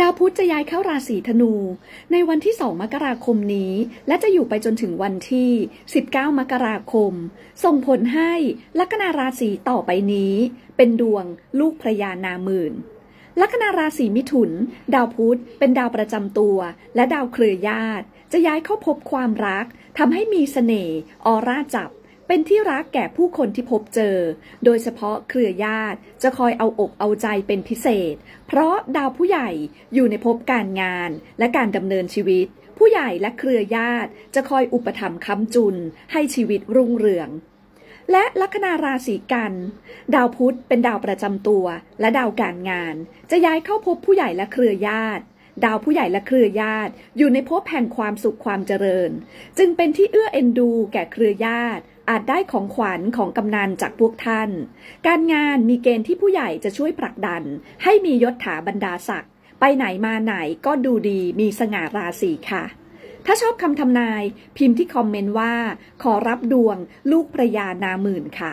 ดาวพุธจะย้ายเข้าราศีธนู ในวันที่ 2 มกราคมนี้ และจะอยู่ไปจนถึงวันที่ 19 มกราคม ส่งผลให้ลัคนาราศีต่อไปนี้ เป็นดวงลูกพระยานาหมื่น ลัคนาราศีมิถุน ดาวพุธเป็นดาวประจำตัว และดาวเครือญาติ จะย้ายเข้าพบความรักทำให้มีเสน่ห์ออร่าจับ เป็นที่รักแก่ผู้คนที่พบเจอ โดยเฉพาะเครือญาติจะคอยเอาอกเอาใจเป็นพิเศษ เพราะดาวผู้ใหญ่อยู่ในภพการงานและการดำเนินชีวิต ผู้ใหญ่และเครือญาติจะคอยอุปถัมภ์ค้ำจุน ให้ชีวิตรุ่งเรือง และลัคนาราศีกัน ดาวพุธเป็นดาวประจำตัวและดาวการงาน จะย้ายเข้าพบผู้ใหญ่และเครือญาติดาวผู้ใหญ่และเครือญาติ อยู่ในภพแห่งความสุขความเจริญ จึงเป็นที่เอื้อเอ็นดูแก่เครือญาติ อาจได้ของขวัญของกำนันจากพวกท่าน การงานมีเกณฑ์ที่ผู้ใหญ่จะช่วยผลักดัน ให้มียศถาบรรดาศักดิ์ไปไหนมาไหนก็ดูดีมีสง่าราศีค่ะ ถ้าชอบคำทำนาย พิมพ์ที่คอมเมนต์ว่า ขอรับดวงลูกประยานาหมื่นค่ะ